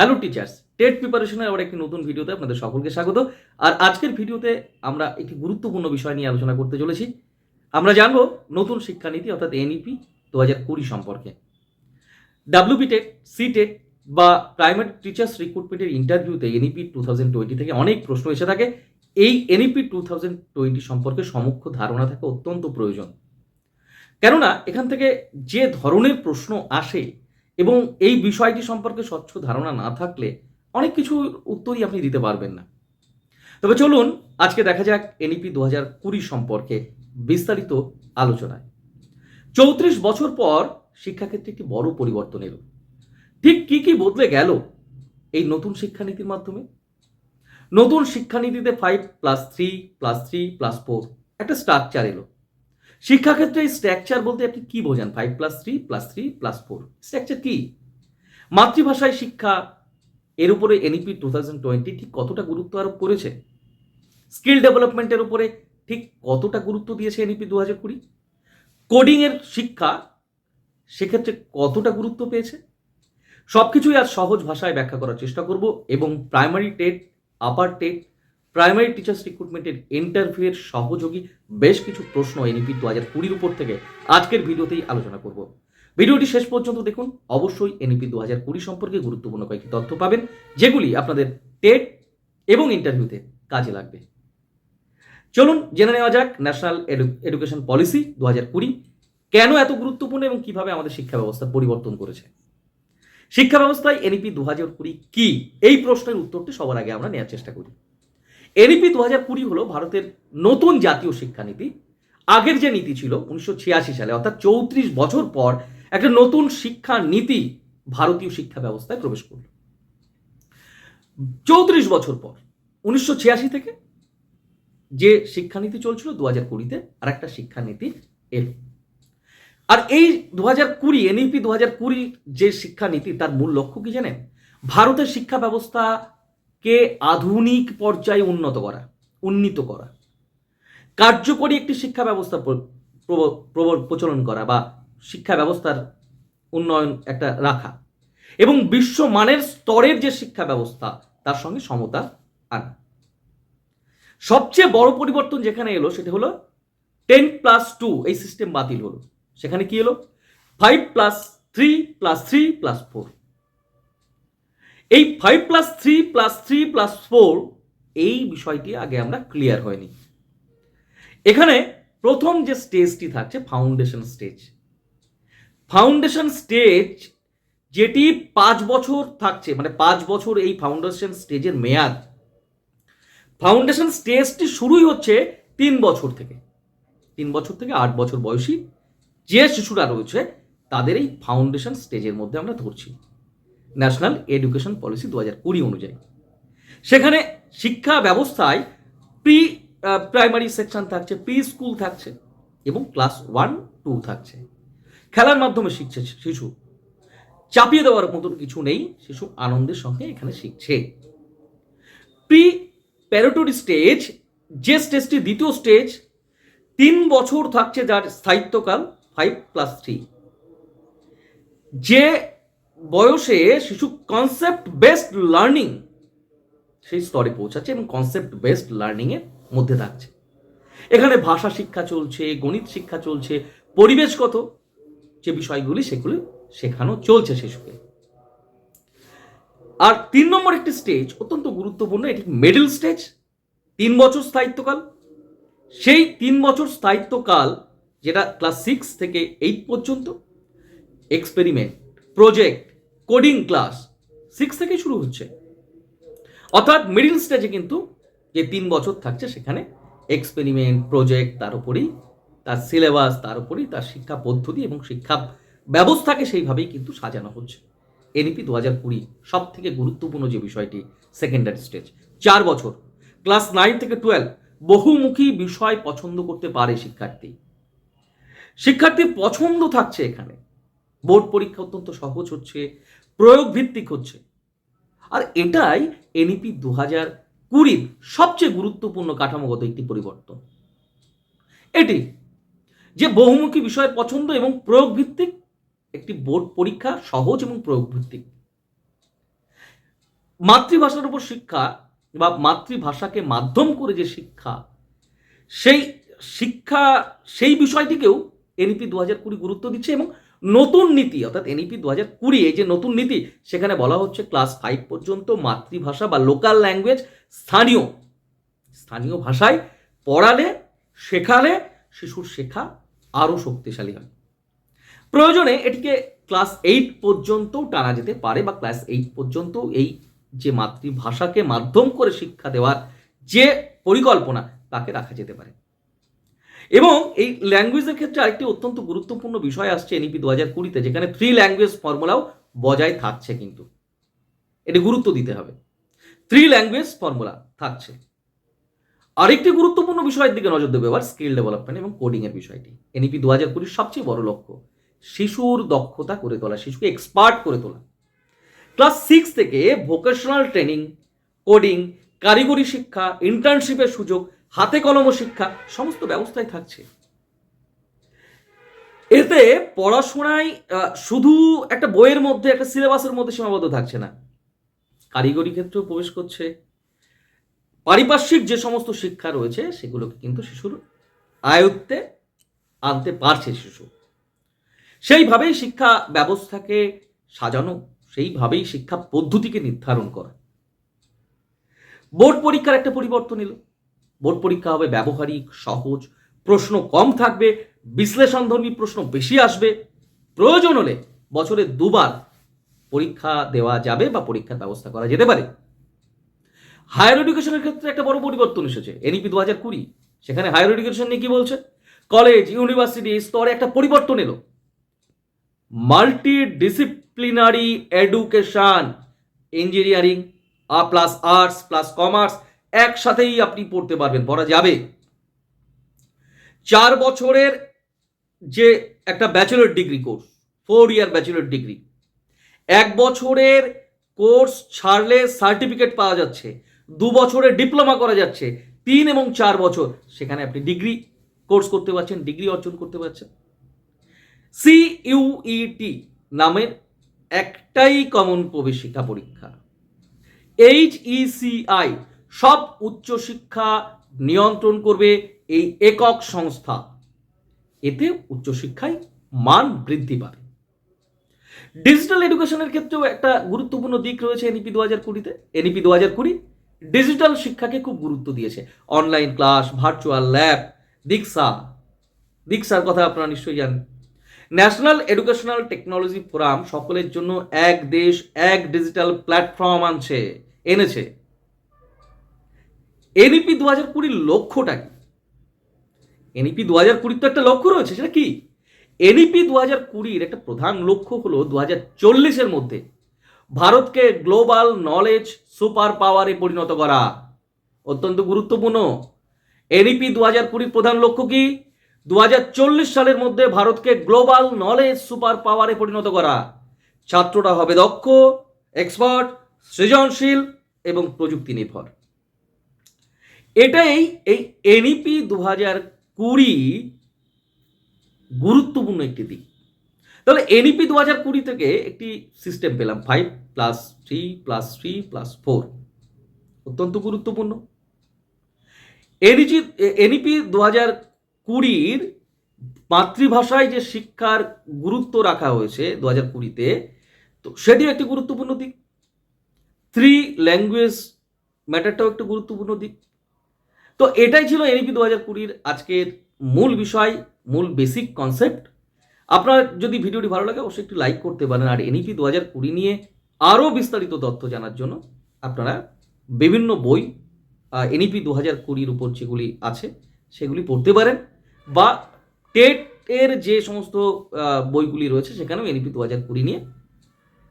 Hello teachers TET প্রিপারেশনের আবার একটি নতুন ভিডিওতে আপনাদের সকলকে স্বাগত। আর আজকের ভিডিওতে আমরা একটি গুরুত্বপূর্ণ বিষয় নিয়ে আলোচনা করতে চলেছি। আমরা জানব নতুন শিক্ষানীতি, অর্থাৎ এনইপি দু হাজার কুড়ি সম্পর্কে। ডাব্লিউবি টেট সি টেট বা প্রাইমারি টিচার্স রিক্রুটমেন্টের ইন্টারভিউতে এনইপি টু থাউজেন্ড টোয়েন্টি থেকে অনেক প্রশ্ন এসে থাকে। এই এনইপি টু থাউজেন্ড টোয়েন্টি সম্পর্কে সমক্ষ ধারণা থাকা অত্যন্ত প্রয়োজন। কেননা এখান থেকে যে ধরনের প্রশ্ন আসে এবং এই বিষয়টি সম্পর্কে স্বচ্ছ ধারণা না থাকলে অনেক কিছু উত্তরই আপনি দিতে পারবেন না। তবে চলুন, আজকে দেখা যাক এনইপি দু হাজার কুড়ি সম্পর্কে বিস্তারিত আলোচনায়। চৌত্রিশ বছর পর শিক্ষাক্ষেত্রে একটি বড় পরিবর্তন এলো। ঠিক কি কি বদলে গেল এই নতুন শিক্ষানীতির মাধ্যমে? নতুন শিক্ষানীতিতে five plus three plus three plus four একটা স্ট্রাকচার এলো। শিক্ষাক্ষেত্রে স্ট্রাকচার বলতে আপনি কি বোঝান? Five plus three plus three plus four structure কি? মাতৃভাষায় শিক্ষা, এর উপরে এনইপি টু থাউজেন্ড টোয়েন্টি ঠিক কতটা গুরুত্ব আরোপ করেছে? স্কিল ডেভেলপমেন্টের উপরে ঠিক কতটা গুরুত্ব দিয়েছে এনইপি দু হাজার কুড়ি? কোডিংয়ের শিক্ষা, সেক্ষেত্রে কতটা গুরুত্ব পেয়েছে? সব কিছুই আজ সহজ ভাষায় ব্যাখ্যা করার চেষ্টা করব এবং primary TET upper TET primary teachers রিক্রুটমেন্টের ইন্টারভিউয়ের সহযোগী বেশ কিছু প্রশ্ন এনইপি দু হাজার কুড়ির উপর থেকে আজকের ভিডিওতেই আলোচনা করব। ভিডিওটি শেষ পর্যন্ত দেখুন। অবশ্যই এনইপি দু হাজার কুড়ি সম্পর্কে গুরুত্বপূর্ণ কয়েকটি তথ্য পাবেন, যেগুলি আপনাদের টেট এবং ইন্টারভিউতে কাজে লাগবে। চলুন জেনে নেওয়া যাক ন্যাশনাল এডুকেশন পলিসি দু হাজার কুড়ি কেন এত গুরুত্বপূর্ণ এবং কীভাবে আমাদের শিক্ষা ব্যবস্থা পরিবর্তন করেছে। শিক্ষা ব্যবস্থায় এনইপি দু হাজার কুড়ি কি? এই প্রশ্নের উত্তরটি সবার আগে আমরা নেওয়ার চেষ্টা করি। এনইপি দু হাজার কুড়ি হলো ভারতের নতুন জাতীয় শিক্ষানীতি। আগের যে নীতি ছিল উনিশশো ছিয়াশি সালে, অর্থাৎ চৌত্রিশ বছর পর একটা নতুন শিক্ষা নীতি ভারতীয় শিক্ষা ব্যবস্থায় প্রবেশ করল। চৌত্রিশ বছর পর, উনিশশো ছিয়াশি থেকে যে শিক্ষানীতি চলছিল দু হাজার কুড়িতে, আর একটা শিক্ষানীতি এলো। আর এই দু হাজার কুড়ি, এনইপি দু হাজার কুড়ি যে শিক্ষানীতি, তার মূল লক্ষ্য কি জানেন? ভারতের শিক্ষা ব্যবস্থাকে আধুনিক পর্যায়ে উন্নত করা, উন্নীত করা। কার্যকরী একটি শিক্ষা ব্যবস্থা প্রচলন করা বা শিক্ষা ব্যবস্থার উন্নয়ন একটা রাখা এবং বিশ্বমানের স্তরের যে শিক্ষা ব্যবস্থা, তার সঙ্গে সমতা আনা। সবচেয়ে বড় পরিবর্তন যেখানে এলো সেটা হলো টেন প্লাস টু, এই সিস্টেম বাতিল হলো। সেখানে কি এলো? Five plus three plus three plus four. এই five plus three plus three plus four এই বিষয়টি আগে আমরা ক্লিয়ার হয়নি। এখানে প্রথম যে স্টেজটি থাকছে ফাউন্ডেশন স্টেজ ফাউন্ডেশন স্টেজ যেটি পাঁচ বছর থাকছে মানে পাঁচ বছর এই ফাউন্ডেশন স্টেজের মেয়াদ। ফাউন্ডেশন স্টেজটি শুরুই হচ্ছে তিন বছর থেকে। তিন বছর থেকে আট বছর বয়সী যে শিশুরা রয়েছে, তাদের এই ফাউন্ডেশন স্টেজের মধ্যে আমরা ধরছি। ন্যাশনাল এডুকেশন পলিসি দু হাজার কুড়ি অনুযায়ী। সেখানে শিক্ষা ব্যবস্থায় প্রি প্রাইমারি সেকশন থাকছে, প্রি স্কুল থাকছে এবং ক্লাস ওয়ান, টু থাকছে। খেলার মাধ্যমে শিখছে শিশু। চাপিয়ে দেওয়ার মতন কিছু নেই, শিশু আনন্দের সঙ্গে এখানে শিখছে। প্রি প্যারেটরি স্টেজ, যে স্টেজটি দ্বিতীয় স্টেজ, তিন বছর থাকছে যার স্থায়িত্বকাল ফাইভ প্লাস থ্রি যে বয়সে শিশু কনসেপ্ট বেসড লার্নিং সেই স্তরে পৌঁছাচ্ছে এবং কনসেপ্ট বেসড লার্নিংয়ের মধ্যে থাকছে। এখানে ভাষা শিক্ষা চলছে, গণিত শিক্ষা চলছে, পরিবেশগত যে বিষয়গুলি সেগুলি শেখানো চলছে শিশুকে। আর তিন নম্বর একটি স্টেজ অত্যন্ত গুরুত্বপূর্ণ, এটি মিডল স্টেজ তিন বছর স্থায়িত্বকাল। সেই তিন বছর স্থায়িত্বকাল, যেটা ক্লাস সিক্স থেকে এইট পর্যন্ত experiment project coding class six থেকে শুরু হচ্ছে। অর্থাৎ মিডিল স্টেজে কিন্তু যে তিন বছর থাকছে সেখানে এক্সপেরিমেন্ট প্রজেক্ট তার উপরেই তার সিলেবাস তার উপরেই তার শিক্ষা পদ্ধতি এবং শিক্ষা ব্যবস্থাকে সেইভাবেই কিন্তু সাজানো হচ্ছে। এনইপি দু হাজার কুড়ি সব থেকে গুরুত্বপূর্ণ যে বিষয়টি সেকেন্ডারি স্টেজ চার বছর। ক্লাস নাইন থেকে টুয়েলভ বহুমুখী বিষয় পছন্দ করতে পারে শিক্ষার্থী। শিক্ষার্থীর পছন্দ থাকছে এখানে। বোর্ড পরীক্ষা অত্যন্ত সহজ হচ্ছে। প্রয়োগ ভিত্তিক হচ্ছে। আর এটাই এনইপি দু হাজার কুড়ির সবচেয়ে গুরুত্বপূর্ণ কাঠামোগত একটি পরিবর্তন। এটি যে বহুমুখী বিষয়ের পছন্দ এবং প্রয়োগ ভিত্তিক একটি বোর্ড পরীক্ষা সহজ এবং প্রয়োগ ভিত্তিক মাতৃভাষার উপর শিক্ষা বা মাতৃভাষাকে মাধ্যম করে যে শিক্ষা, সেই শিক্ষা, সেই বিষয়টিকেও এনইপি দু হাজার কুড়ি গুরুত্ব দিচ্ছে এবং নতুন নীতি, অর্থাৎ এনইপি দু হাজার কুড়ি, এই যে নতুন নীতি, সেখানে বলা হচ্ছে ক্লাস ফাইভ পর্যন্ত মাতৃভাষা বা লোকাল ল্যাঙ্গুয়েজ স্থানীয় স্থানীয় ভাষায় পড়ালে, শেখালে, শিশুর শেখা আরও শক্তিশালী হয়। প্রয়োজনে এটিকে ক্লাস এইট পর্যন্তও টানা যেতে পারে বা ক্লাস এইট পর্যন্ত এই যে মাতৃভাষাকে মাধ্যম করে শিক্ষা দেওয়ার যে পরিকল্পনা, তাকে রাখা যেতে পারে। এবং এই ল্যাঙ্গুয়েজের ক্ষেত্রে আরেকটি অত্যন্ত গুরুত্বপূর্ণ বিষয় আসছে এনইপি দু হাজার কুড়িতে, যেখানে থ্রি ল্যাঙ্গুয়েজ ফর্মুলাও বজায় থাকছে কিন্তু। এটি গুরুত্ব দিতে হবে। থ্রি ল্যাঙ্গুয়েজ ফর্মুলা থাকছে। আরেকটি গুরুত্বপূর্ণ বিষয়ের দিকে নজর দেবে এবার স্কিল ডেভেলপমেন্ট এবং কোডিং এর বিষয়টি। এনইপি দু হাজার কুড়ির সবচেয়ে বড় লক্ষ্য, শিশুর দক্ষতা করে তোলা, শিশুকে এক্সপার্ট করে তোলা। ক্লাস সিক্স থেকে ভোকেশনাল ট্রেনিং কোডিং কারিগরি শিক্ষা ইন্টার্নশিপের সুযোগ হাতে কলম শিক্ষা, সমস্ত ব্যবস্থায় থাকছে। এতে পড়াশোনায় শুধু একটা বইয়ের মধ্যে, একটা সিলেবাসের মধ্যে সীমাবদ্ধ থাকছে না। কারিগরি ক্ষেত্রেও প্রবেশ করছে। পারিপার্শ্বিক যে সমস্ত শিক্ষা রয়েছে, সেগুলোকে কিন্তু শিশুর আয়ত্তে আনতে পারছে শিশু। সেইভাবেই শিক্ষা ব্যবস্থাকে সাজানো, সেইভাবেই শিক্ষা পদ্ধতিকে নির্ধারণ করা। বোর্ড পরীক্ষার একটা পরিবর্তন এলো। বোর্ড পরীক্ষা হবে, ব্যবহারিক, সহজ, প্রশ্ন কম থাকবে বিশ্লেষণধর্মী প্রশ্ন বেশি আসবে। প্রয়োজন হলে বছরে দুবার পরীক্ষা দেওয়া যাবে বা পরীক্ষার ব্যবস্থা করা যেতে পারে। হায়ার এডুকেশনের ক্ষেত্রে একটা বড় পরিবর্তন এসেছে, এনইপি দু হাজার কুড়ি। সেখানে হায়ার এডুকেশন নিয়ে কি বলছে? কলেজ, ইউনিভার্সিটি স্তরে একটা পরিবর্তন এলো। Multi disciplinary education, engineering, uh plus arts, plus commerce একসাথেই আপনি পড়তে পারবেন, পড়া যাবে। চার বছরের যে একটা bachelor degree course four year bachelor degree এক বছরের কোর্স ছাড়লে সার্টিফিকেট পাওয়া যাচ্ছে, দু বছরের ডিপ্লোমা করা যাচ্ছে, তিন এবং চার বছর, সেখানে আপনি ডিগ্রি কোর্স করতে পারছেন ডিগ্রি অর্জন করতে পারছেন। সিইউইটি নামের একটাই কমন প্রবেশিকা পরীক্ষা এইচইসিআই সব উচ্চশিক্ষা নিয়ন্ত্রণ করবে এই একক সংস্থা। এতে উচ্চশিক্ষায় মান বৃদ্ধি পাবে। ডিজিটাল এডুকেশনের ক্ষেত্রেও একটা গুরুত্বপূর্ণ দিক রয়েছে এনইপি দু হাজার কুড়িতে। এনইপি দু হাজার কুড়ি ডিজিটাল শিক্ষাকে খুব গুরুত্ব দিয়েছে। অনলাইন ক্লাস ভার্চুয়াল ল্যাব দীক্ষা দীক্ষার কথা আপনারা নিশ্চয়ই জানেন। ন্যাশনাল এডুকেশনাল টেকনোলজি ফোরাম সকলের জন্য এক দেশ, এক ডিজিটাল প্ল্যাটফর্ম আনছে, এনেছে। এনইপি দু হাজার কুড়ির লক্ষ্যটা কি? এনইপি দু হাজার কুড়ির তো একটা লক্ষ্য রয়েছে, সেটা কি? এনইপি দু হাজার কুড়ির একটা প্রধান লক্ষ্য হলো দু হাজার চল্লিশের মধ্যে ভারতকে গ্লোবাল নলেজ সুপার পাওয়ারে পরিণত করা। অত্যন্ত গুরুত্বপূর্ণ। এনইপি দু হাজার কুড়ির প্রধান লক্ষ্য কি? দু হাজার চল্লিশ সালের মধ্যে ভারতকে গ্লোবাল নলেজ সুপার পাওয়ারে পরিণত করা। ছাত্ররা হবে দক্ষ, এক্সপার্ট, সৃজনশীল এবং প্রযুক্তি নির্ভর এটাই এই এনইপি দু হাজার কুড়ি গুরুত্বপূর্ণ একটি দিক। তাহলে এনইপি দু হাজার কুড়ি থেকে একটি সিস্টেম পেলাম five plus three plus three plus four অত্যন্ত গুরুত্বপূর্ণ। এনইজি এনইপি দু হাজার কুড়ির মাতৃভাষায় যে শিক্ষার গুরুত্ব রাখা হয়েছে দু হাজার কুড়িতে, তো সেটিও একটি গুরুত্বপূর্ণ দিক। থ্রি ল্যাঙ্গুয়েজ ম্যাটারটাও একটি গুরুত্বপূর্ণ দিক। তো এটাই ছিল এনইপি দু হাজার কুড়ির আজকের মূল বিষয়, মূল বেসিক কনসেপ্ট আপনার যদি ভিডিওটি ভালো লাগে, অবশ্যই একটু লাইক করতে পারেন। আর এনইপি দু হাজার কুড়ি নিয়ে আরও বিস্তারিত তথ্য জানার জন্য আপনারা বিভিন্ন বই এনইপি দু হাজার কুড়ির উপর যেগুলি আছে, সেগুলি পড়তে পারেন। বা টেট এর যে সমস্ত বইগুলি রয়েছে, সেখানেও এনইপি দু হাজার কুড়ি নিয়ে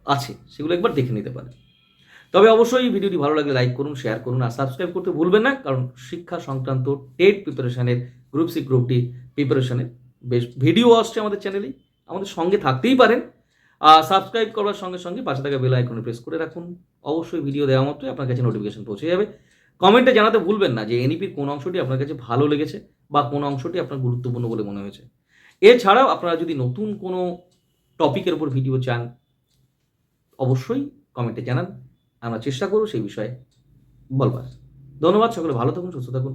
আছে, সেগুলো একবার দেখে নিতে পারেন। তবে অবশ্যই ভিডিওটি ভালো লাগলে লাইক করুন শেয়ার করুন আর সাবস্ক্রাইব করতে ভুলবেন না, কারণ শিক্ষা সংক্রান্ত টেট প্রিপারেশনের গ্রুপ সি গ্রুপ ডি প্রিপারেশনের বেশ ভিডিও আসছে আমাদের চ্যানেলেই আমাদের সঙ্গে থাকতেই পারেন। আর সাবস্ক্রাইব করার সঙ্গে সঙ্গে পাশে থাকা বেল আইকনে প্রেস করে রাখুন। অবশ্যই ভিডিও দেওয়া মাত্রই আপনার কাছে নোটিফিকেশন পৌঁছে যাবে। কমেন্টে জানাতে ভুলবেন না যে এনইপির কোন অংশটি আপনার কাছে ভালো লেগেছে বা কোন অংশটি আপনার গুরুত্বপূর্ণ বলে মনে হয়েছে। এছাড়াও আপনারা যদি নতুন কোনো টপিকের উপর ভিডিও চান, অবশ্যই কমেন্টে জানান। আমরা চেষ্টা করব সেই বিষয়ে বলবার। ধন্যবাদ সকলে ভালো থাকুন সুস্থ থাকুন।